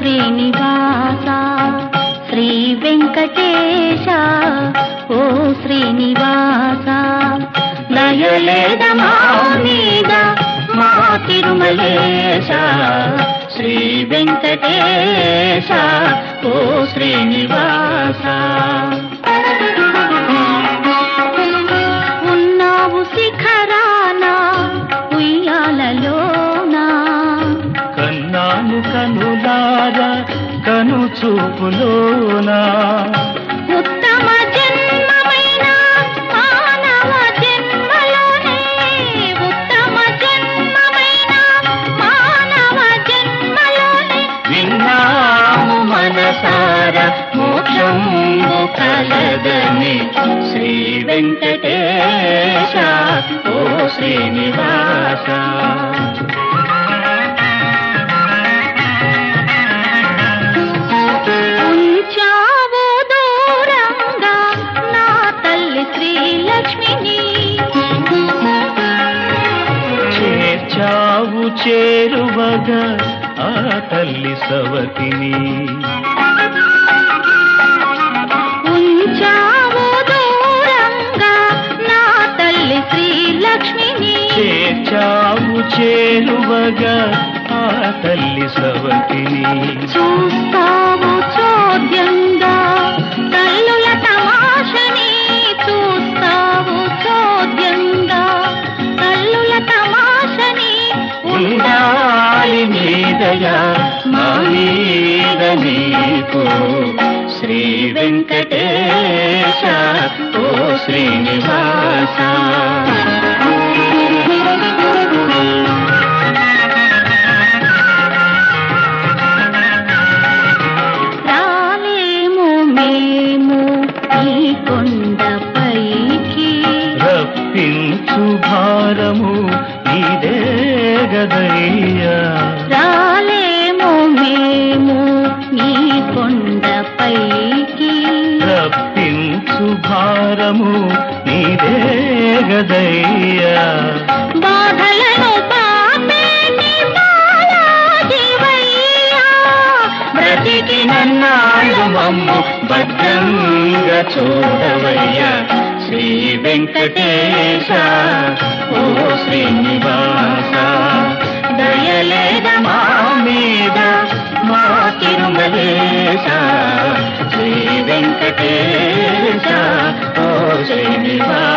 శ్రీనివాస శ్రీ వెంకటేశ ఓ శ్రీనివాస. దయలేద మీద మా తిరుమలేశ శ్రీ వెంకటేశ ఓ శ్రీనివాస. కను చూపులోనా? ఉత్తమ జన్మమైన మానవ జన్మలోనే ఉత్తమ జన్మమైన మానవ జన్మలోనే విన్నాము మనసార మోక్షము కలదని శ్రీ వెంకటేశ ఓ శ్రీనివాస. చేరువగా ఆ తల్లి సవతిని. ఉంచావు దూరంగా నా తల్లి శ్రీలక్ష్మిని. చేర్చావు చేరువగా ఆ తల్లి సవతిని. చూస్తావు మీదయా మా మీద నీకు శ్రీ వెంకటేశ ఓ శ్రీనివాస. రాలేము మేము ఈ కొండపైకి రప్పించు భారము ఇదే గదయ్యా. భారము నీదే గదయ్యా. బాధలను పాపేటి బాలాజీవయ్యా. మమ్ము భద్రంగా చూడవయ్యా. శ్రీ వెంకటేశ ఓ శ్రీనివాస దయలేద మా మీద మా తిరుమలేశ. Shri Venkatesha baby, baby.